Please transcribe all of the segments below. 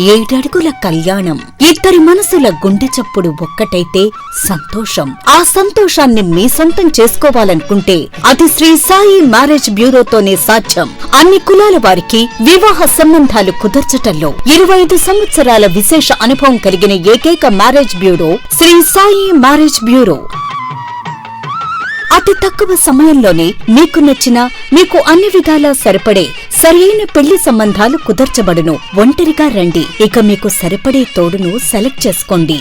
ఏడడుగుల కళ్యాణం. ఇద్దరి మనసుల గుండె చప్పుడు ఒక్కటైతే సంతోషం. ఆ సంతోషాన్ని మీ సొంతం చేసుకోవాలనుకుంటే అది శ్రీ సాయి మ్యారేజ్ బ్యూరోతోనే సాధ్యం. అన్ని కులాల వారికి వివాహ సంబంధాలు కుదర్చటంలో ఇరవై ఐదు సంవత్సరాల విశేష అనుభవం కలిగిన ఏకైక marriage bureau Shri Sai marriage bureau. అతి తక్కువ సమయంలోనే మీకు నచ్చిన మీకు అన్ని విధాలా సరిపడే సరియైన పెళ్ళి సంబంధాలు కుదర్చబడును. ఒంటరిగా రండి. ఇక మీకు సరిపడే తోడును సెలెక్ట్ చేసుకోండి.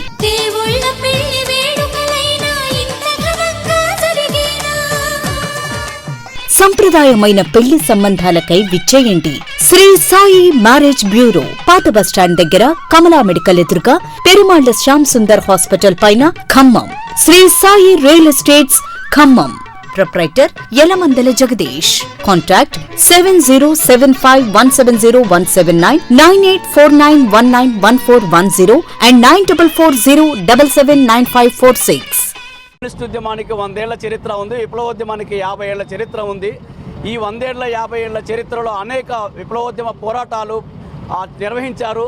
సంప్రదాయమైన పెళ్ళి సంబంధాలకై విచ్చేయండి. శ్రీ సాయి మ్యారేజ్ బ్యూరో పాత బస్టాండ్ దగ్గర కమలా మెడికల్ ఎదురుగా పెరుమాళ్ళ శ్యామ్ సుందర్ హాస్పిటల్ పైన Khammam. Shri Sai real estates Khammam. Proprietor Yalamandala Jagadish. Contact seven zero seven five one seven zero one seven nine nine eight four nine one nine one four one zero and nine double four zero double seven nine five four six. Communist ఉద్యమానికి వందేళ్ళ చరిత్ర ఉంది విప్లవోద్యమానికి యాభై ఏళ్ళ చరిత్ర ఉంది. ఈ వందేళ్ళ యాభై ఏళ్ళ చరిత్రలో అనేక విప్లవోద్యమ పోరాటాలు నిర్వహించారు.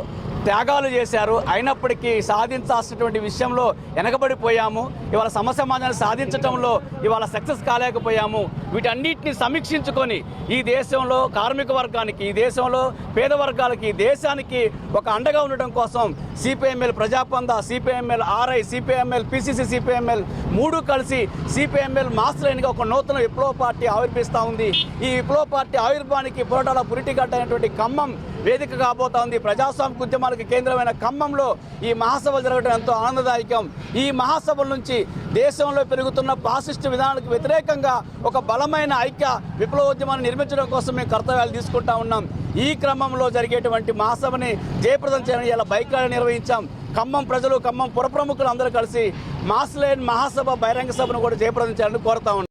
త్యాగాలు చేశారు. అయినప్పటికీ సాధించాల్సినటువంటి విషయంలో వెనకబడిపోయాము ఇవాళ సమ సమాజాన్ని సాధించడంలో ఇవాళ సక్సెస్ కాలేకపోయాము. వీటన్నిటిని సమీక్షించుకొని ఈ దేశంలో కార్మిక వర్గానికి ఈ దేశంలో పేద వర్గాలకి ఈ దేశానికి ఒక అండగా ఉండటం కోసం CPML ప్రజాపంద CPML RI CPML PCC CPML మూడు కలిసి సిపిఎంఎల్ మాస్టర్ లైన్గా ఒక నూతన విప్లవ పార్టీ ఆవిర్భిస్తూ ఉంది. ఈ విప్లవ పార్టీ ఆవిర్భావానికి పోరాటాల పురిటిగడ్డ అయినటువంటి ఖమ్మం వేదిక కాబోతా ఉంది. ప్రజాస్వామిక ఉద్యమాలకు కేంద్రమైన ఖమ్మంలో ఈ మహాసభలు జరగడం ఎంతో ఆనందదాయకం. ఈ మహాసభల నుంచి దేశంలో పెరుగుతున్న పాసిస్ట్ విధానాలకు వ్యతిరేకంగా ఒక బలమైన ఐక్య విప్లవోద్యమాన్ని నిర్మించడం కోసం మేము కర్తవ్యాలు తీసుకుంటా ఉన్నాం. ఈ క్రమంలో జరిగేటువంటి మహాసభని జయప్రదం చేయాలని ఇలా బైక్ ర్యాలీ నిర్వహించాం. ఖమ్మం ప్రజలు ఖమ్మం పురప్రముఖులు అందరూ కలిసి మాస్లేన్ మహాసభ బహిరంగ సభను కూడా జయప్రదం చేయాలని కోరుతా ఉన్నాం.